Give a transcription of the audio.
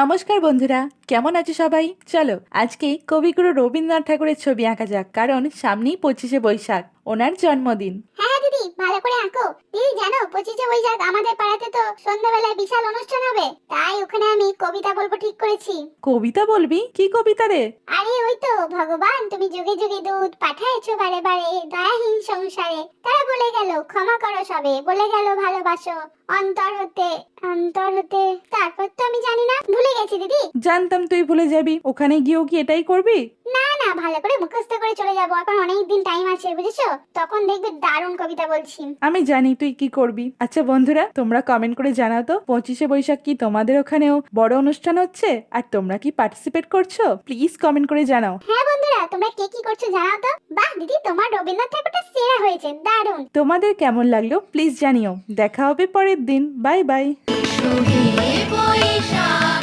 নমস্কার বন্ধুরা কেমন আছো সবাই? চলো আজকে কবিগুরু রবীন্দ্রনাথ ঠাকুরের ছবি আঁকা যাক কারণ সামনেই পঁচিশে বৈশাখ ওনার জন্মদিন। হ্যাঁ দিদি ভালো করে আঁকো। দিদি জানো পঁচিশে বৈশাখ আমাদের পাড়াতে তো সন্ধ্যাবেলায় বিশাল অনুষ্ঠান হবে তাই ওখানে আমি কবিতা বলব ঠিক করেছি। কবিতা বলবি? কি কবিতা রে? আরে ওই তো ভগবান তুমি যুগে যুগে দুধ পাঠাইছো বারে বারে দয়াহীন সংসারে। ক্ষমা করো সবে বলে গেল ভালোবাসো অন্তর হতে অন্তর হতে। তারপর তো আমি জানি না ভুলে গেছি দিদি। জানতাম তুই ভুলে যাবি ওখানে গিয়েও কি এটাই করবি? না না ভালো করে মুখস্থ করে চলে যাব এখন অনেক দিন টাইম আছে বুঝেছ? তখন দেখবে দারুণ কবিতা বলছি। আমি জানি তুই কি করবি। আচ্ছা বন্ধুরা তোমরা কমেন্ট করে জানাও তো পঁচিশে বৈশাখ কি তোমাদের ওখানেও বড় অনুষ্ঠান হচ্ছে? আর তোমরা কি পার্টিসিপেট করছ? প্লিজ কমেন্ট করে জানাও। হ্যাঁ বন্ধুরা তোমরা কে কি করছ জানাও তো। বাহ দিদি তোমার রবীন্দ্রনাথ হয়েছে দারুণ। তোমাদের কেমন লাগল? প্লিজ জানিও। দেখা হবে পরের দিন। Bye bye